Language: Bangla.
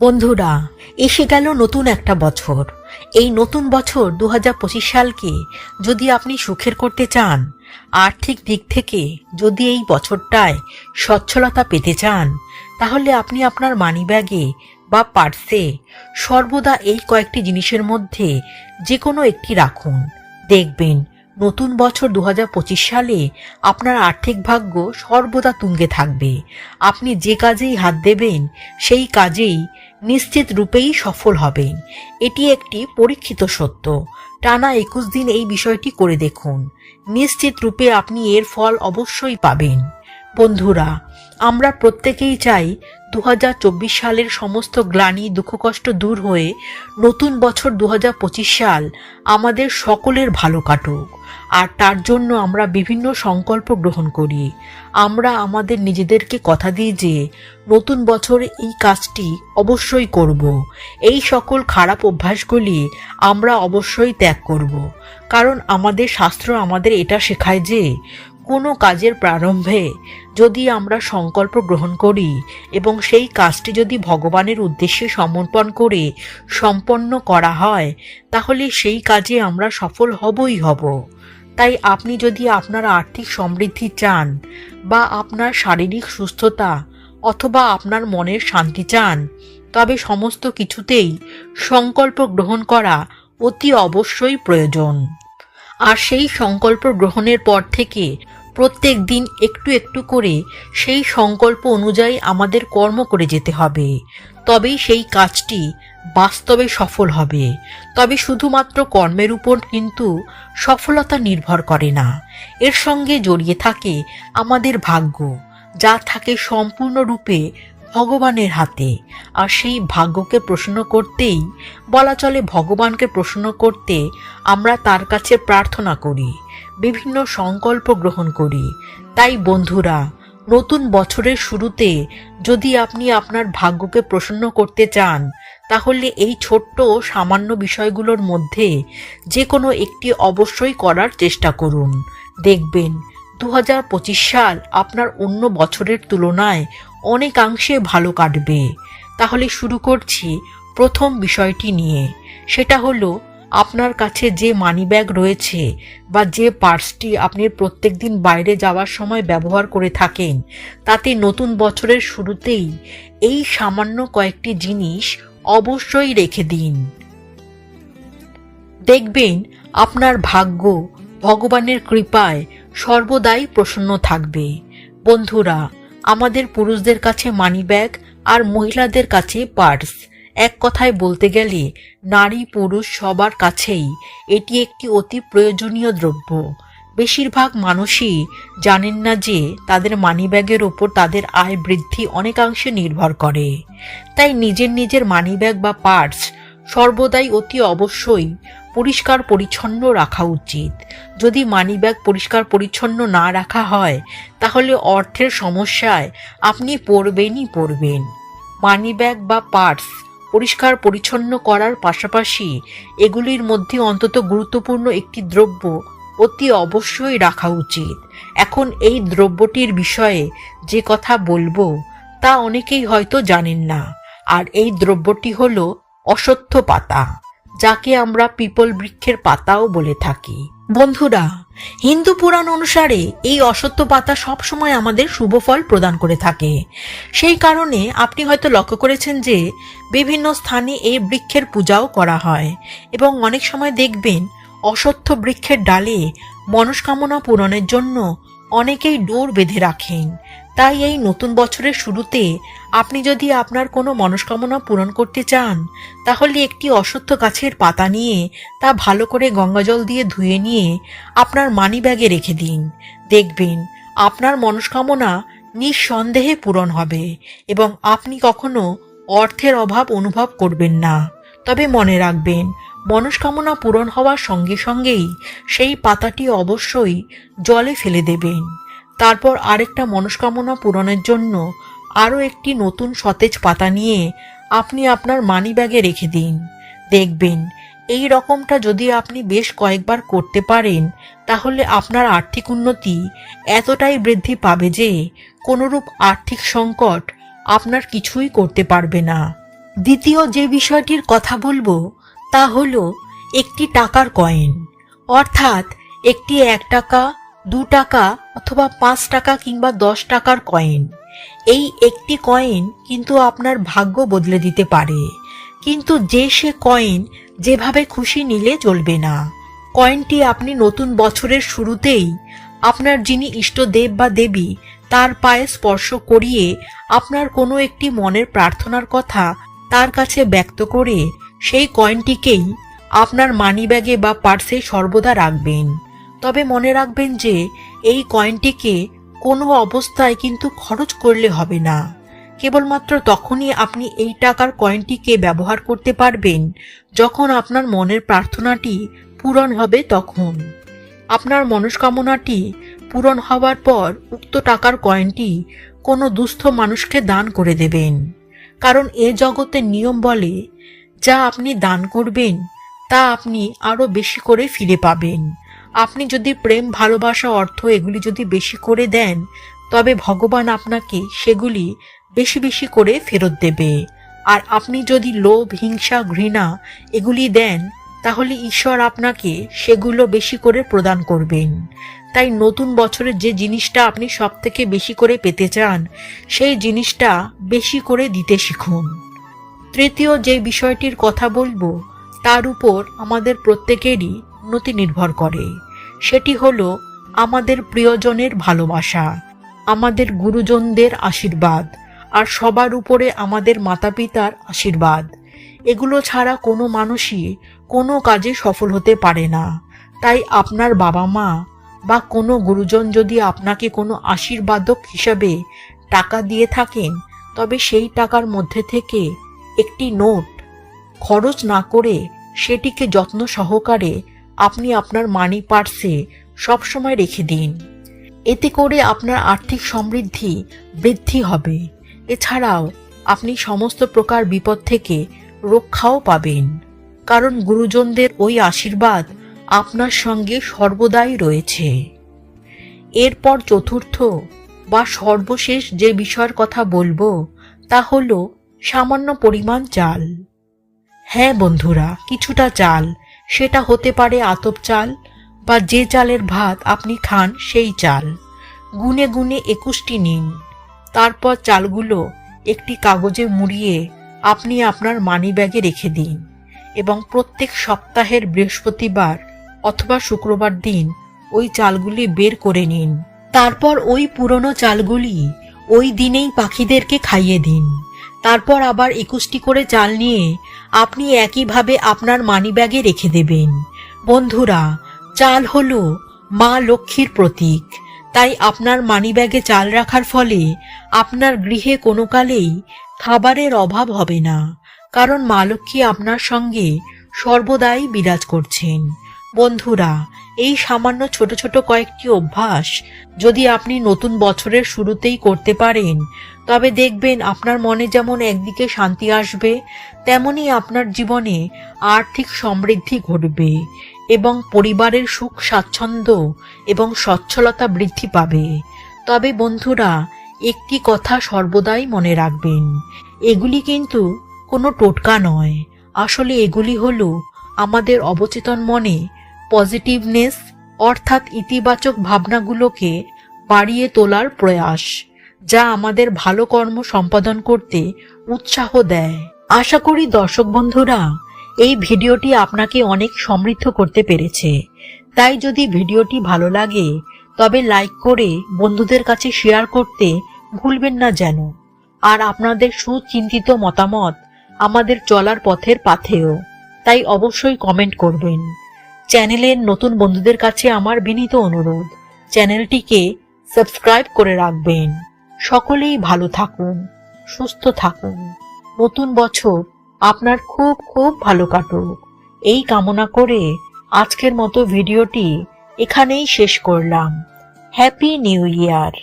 বন্ধুরা, এসে গেল নতুন একটা বছর। এই নতুন বছর দু হাজার পঁচিশ সালকে যদি আপনি সুখের করতে চান, আর্থিক দিক থেকে যদি এই বছরটায় সচ্ছলতা পেতে চান, তাহলে আপনি আপনার মানিব্যাগে বা পার্সে সর্বদা এই কয়েকটি জিনিসের মধ্যে যে কোনো একটি রাখুন। দেখবেন নতুন বছর দু হাজার পঁচিশ সালে আপনার আর্থিক ভাগ্য সর্বদা তুঙ্গে থাকবে। আপনি যে কাজেই হাত দেবেন, সেই কাজেই নিশ্চিত রূপেই সফল হবেন। এটি একটি পরীক্ষিত সত্য। টানা একুশ দিন এই বিষয়টি করে দেখুন। নিশ্চিত রূপে আপনি এর ফল অবশ্যই পাবেন। বন্ধুরা, আমরা প্রত্যেকেই চাই দু হাজার চব্বিশ সালের সমস্ত গ্লানি দুঃখ কষ্ট দূর হয়ে নতুন বছর দু হাজার পঁচিশ সাল আমাদের সকলের ভালো কাটুক। আর তার জন্য আমরা বিভিন্ন সংকল্প গ্রহণ করি। আমরা আমাদের নিজেদেরকে কথা দিই যে, নতুন বছর এই কাজটি অবশ্যই করব। এই সকল খারাপ অভ্যাসগুলি আমরা অবশ্যই ত্যাগ করব। কারণ আমাদের শাস্ত্র আমাদের এটা শেখায় যে কোনো কাজের প্রারম্ভে যদি আমরা সংকল্প গ্রহণ করি এবং সেই কাজটি যদি ভগবানের উদ্দেশ্যে সমর্পণ করে সম্পন্ন করা হয়, তাহলে সেই কাজে আমরা সফল হবই হব। তাই আপনি যদি আপনার আর্থিক সমৃদ্ধি চান বা আপনার শারীরিক সুস্থতা অথবা আপনার মনের শান্তি চান, তবে সমস্ত কিছুতেই সংকল্প গ্রহণ করা অতি অবশ্যই প্রয়োজন। আর সেই সংকল্প গ্রহণের পর থেকে প্রত্যেক দিন একটু একটু করে সেই সংকল্প অনুযায়ী আমাদের কর্ম করে যেতে হবে। তবেই সেই কাজটি বাস্তবে সফল হবে। তবে শুধুমাত্র কর্মের উপর কিন্তু সফলতা নির্ভর করে না। এর সঙ্গে জড়িয়ে থাকে আমাদের ভাগ্য। যা থাকে সম্পূর্ণরূপে ভগবানের হাতে। আর সেই ভাগ্যকে প্রশ্ন করতেই বলা চলে ভগবানকে প্রশ্ন করতে আমরা তার কাছে প্রার্থনা করি, বিভিন্ন সংকল্প গ্রহণ করি। তাই বন্ধুরা, নতুন বছরের শুরুতে যদি আপনি আপনার ভাগ্যকে প্রসন্ন করতে চান, তাহলে এই ছোট্ট সামান্য বিষয়গুলোর মধ্যে যে কোনো একটি অবশ্যই করার চেষ্টা করুন। দেখবেন দু হাজার পঁচিশ সাল আপনার অন্য বছরের তুলনায় অনেকাংশে ভালো কাটবে। তাহলে শুরু করছি প্রথম বিষয়টি নিয়ে। সেটা হলো, আপনার কাছে যে মানিব্যাগ রয়েছে বা যে পার্সটি আপনি প্রত্যেক দিন বাইরে যাওয়ার সময় ব্যবহার করে থাকেন, তাতে নতুন বছরের শুরুতেই এই সামান্য কয়েকটি জিনিস অবশ্যই রেখে দিন। দেখবেন, আপনার ভাগ্য ভগবানের কৃপায় সর্বদাই প্রসন্ন থাকবে। বন্ধুরা আমাদের পুরুষদের কাছে মানিব্যাগ আর মহিলাদের কাছে পার্স এক কথায় বলতে গেলে, নারী পুরুষ সবার কাছেই এটি একটি অতি প্রয়োজনীয় দ্রব্য। বেশিরভাগ মানুষই জানেন না যে তাদের মানিব্যাগের ওপর তাদের আয় বৃদ্ধি অনেকাংশে নির্ভর করে। তাই নিজের নিজের মানিব্যাগ বা পার্স সর্বদাই অতি অবশ্যই পরিষ্কার পরিচ্ছন্ন রাখা উচিত। যদি মানিব্যাগ পরিষ্কার পরিচ্ছন্ন না রাখা হয়, তাহলে অর্থের সমস্যায় আপনি পড়বেনই পড়বেন। মানিব্যাগ বা পার্স পরিষ্কার পরিচ্ছন্ন করার পাশাপাশি এগুলির মধ্যে অন্তত গুরুত্বপূর্ণ একটি দ্রব্য অতি অবশ্যই রাখা উচিত। এখন এই দ্রব্যটির বিষয়ে যে কথা বলব, তা অনেকেই হয়তো জানেন না। আর এই দ্রব্যটি হলো অসত্য পাতা। যাকে আমরা পিপল বৃক্ষের পাতাও বলে থাকি। বন্ধুরা, হিন্দু পুরাণ অনুসারে এই অসত্য পাতা সবসময় আমাদের শুভ ফল প্রদান করে থাকে। সেই কারণে আপনি হয়তো লক্ষ্য করেছেন যে, বিভিন্ন স্থানে এই বৃক্ষের পূজাও করা হয় এবং অনেক সময় দেখবেন অসত্য বৃক্ষের ডালে মনস্কামনা পূরণের জন্য অনেকেই ডোর বেঁধে রাখেন। তাই এই নতুন বছরের শুরুতে আপনি যদি আপনার কোনো মনস্কামনা পূরণ করতে চান, তাহলে একটি অসত্য গাছের পাতা নিয়ে তা ভালো করে গঙ্গাজল দিয়ে ধুয়ে নিয়ে আপনার মানি ব্যাগে রেখে দিন। দেখবেন আপনার মনস্কামনা নিঃসন্দেহে পূরণ হবে এবং আপনি কখনো অর্থের অভাব অনুভব করবেন না। তবে মনে রাখবেন, মনস্কামনা পূরণ হওয়ার সঙ্গে সঙ্গেই সেই পাতাটি অবশ্যই জলে ফেলে দেবেন। তারপর আরেকটা মনস্কামনা পূরণের জন্য আরও একটি নতুন সতেজ পাতা নিয়ে আপনি আপনার মানি ব্যাগে রেখে দিন। দেখবেন, এই রকমটা যদি আপনি বেশ কয়েকবার করতে পারেন, তাহলে আপনার আর্থিক উন্নতি এতটাই বৃদ্ধি পাবে যে কোনোরূপ আর্থিক সংকট আপনার কিছুই করতে পারবে না। দ্বিতীয় যে বিষয়টির কথা বলব, তা হলো একটি টাকার কয়েন, অর্থাৎ একটি এক টাকা দু টাকা অথবা পাঁচ টাকা কিংবা দশ টাকার কয়েন এই একটি কয়েন কিন্তু আপনার ভাগ্য বদলে দিতে পারে। কিন্তু যে সে কয়েন যেভাবে খুশি নিলে চলবে না। কয়েনটি আপনি নতুন বছরের শুরুতেই আপনার যিনি ইষ্টদেব বা দেবী, তার পায়ে স্পর্শ করিয়ে আপনার কোনো একটি মনের প্রার্থনার কথা তার কাছে ব্যক্ত করে সেই কয়েনটিকেই আপনার মানিব্যাগে বা পার্সে সর্বদা রাখবেন। তবে মনে রাখবেন যে এই কয়েনটিকে কোনো অবস্থায় কিন্তু খরচ করলে হবে না। কেবলমাত্র তখনই আপনি এই টাকার কয়েনটিকে ব্যবহার করতে পারবেন যখন আপনার মনের প্রার্থনাটি পূরণ হবে তখন। আপনার মনস্কামনাটি পূরণ হওয়ার পর উক্ত টাকার কয়েনটি কোনো দুস্থ মানুষকে দান করে দেবেন। কারণ এ জগতের নিয়ম বলে, যা আপনি দান করবেন, তা আপনি আরও বেশি করে ফিরে পাবেন। আপনি যদি প্রেম, ভালোবাসা, অর্থ এগুলি যদি বেশি করে দেন, তবে ভগবান আপনাকে সেগুলি বেশি বেশি করে ফেরত দেবে। আর আপনি যদি লোভ, হিংসা, ঘৃণা এগুলি দেন, তাহলে ঈশ্বর আপনাকে সেগুলো বেশি করে প্রদান করবেন। তাই নতুন বছরের যে জিনিসটা আপনি সব থেকে বেশি করে পেতে চান, সেই জিনিসটা বেশি করে দিতে শিখুন। তৃতীয় যে বিষয়টির কথা বলব, তার উপর আমাদের প্রত্যেকেরই উন্নতি নির্ভর করে। সেটি হলো আমাদের প্রিয়জনের ভালোবাসা, আমাদের গুরুজনদের আশীর্বাদ, আর সবার উপরে আমাদের মাতা পিতার আশীর্বাদ। এগুলো ছাড়া কোনো মানুষই কোনো কাজে সফল হতে পারে না। তাই আপনার বাবা মা বা কোনো গুরুজন যদি আপনাকে কোনো আশীর্বাদক হিসাবে টাকা দিয়ে থাকেন, তবে সেই টাকার মধ্যে থেকে একটি নোট খরচ না করে সেটিকে যত্ন সহকারে আপনি আপনার মানি পার্সে সবসময় রেখে দিন। এতে করে আপনার আর্থিক সমৃদ্ধি বৃদ্ধি হবে। এছাড়াও আপনি সমস্ত প্রকার বিপদ থেকে রক্ষাও পাবেন। কারণ গুরুজনদের ওই আশীর্বাদ আপনার সঙ্গে সর্বদাই রয়েছে। এরপর চতুর্থ বা সর্বশেষ যে বিষয়ের কথা বলব, তা হলো সামান্য পরিমাণ চাল। হ্যাঁ বন্ধুরা, কিছুটা চাল সেটা হতে পারে আতপ চাল বা যে চালের ভাত আপনি খান সেই চাল। গুনে গুনে একুশটি নিন। তারপর চালগুলো একটি কাগজে মুড়িয়ে আপনি আপনার মানি ব্যাগে রেখে দিন এবং প্রত্যেক সপ্তাহের বৃহস্পতিবার অথবা শুক্রবার দিন ওই চালগুলি বের করে নিন। তারপর ওই পুরনো চালগুলি ওই দিনেই পাখিদেরকে খাইয়ে দিন। তারপর আবার একুশটি করে চাল নিয়ে আপনি একইভাবে আপনার মানিব্যাগে রেখে দেবেন। বন্ধুরা চাল হলো মা লক্ষ্মীর প্রতীক। তাই আপনার মানিব্যাগে চাল রাখার ফলে আপনার গৃহে কোনো কালেই খাবারের অভাব হবে না, কারণ মা লক্ষ্মী আপনার সঙ্গে সর্বদাই বিরাজ করছেন। বন্ধুরা, এই সামান্য ছোট ছোট কয়েকটি অভ্যাস যদি আপনি নতুন বছরের শুরুতেই করতে পারেন তবে দেখবেন আপনার মনে যেমন একদিকে শান্তি আসবে, তেমনি আপনার জীবনে আর্থিক সমৃদ্ধি ঘটবে এবং পরিবারের সুখ, স্বাচ্ছন্দ্য এবং সচ্ছলতা বৃদ্ধি পাবে। তবে বন্ধুরা, একটি কথা সর্বদাই মনে রাখবেন, এগুলি কিন্তু কোনো টোটকা নয়। আসলে এগুলি হলো আমাদের অবচেতন মনে পজিটিভনেস, অর্থাৎ ইতিবাচক ভাবনাগুলোকে বাড়িয়ে তোলার প্রয়াস। যা আমাদের ভালো কর্ম সম্পাদন করতে উৎসাহ দেয়। আশা করি দর্শক বন্ধুরা, এই ভিডিওটি আপনাকে অনেক সমৃদ্ধ করতে পেরেছে। তাই যদি ভিডিওটি ভালো লাগে, তবে লাইক করে বন্ধুদের কাছে শেয়ার করতে ভুলবেন না যেন। আর আপনাদের সুচিন্তিত মতামত আমাদের চলার পথের পাথেও তাই অবশ্যই কমেন্ট করবেন। চ্যানেলের নতুন বন্ধুদের কাছে আমার বিনীত অনুরোধ, চ্যানেলটিকে সাবস্ক্রাইব করে রাখবেন। সকলেই ভালো থাকুন, সুস্থ থাকুন। নতুন বছর আপনার খুব খুব ভালো কাটুক। এই কামনা করে আজকের মতো ভিডিওটি এখানেই শেষ করলাম। Happy new year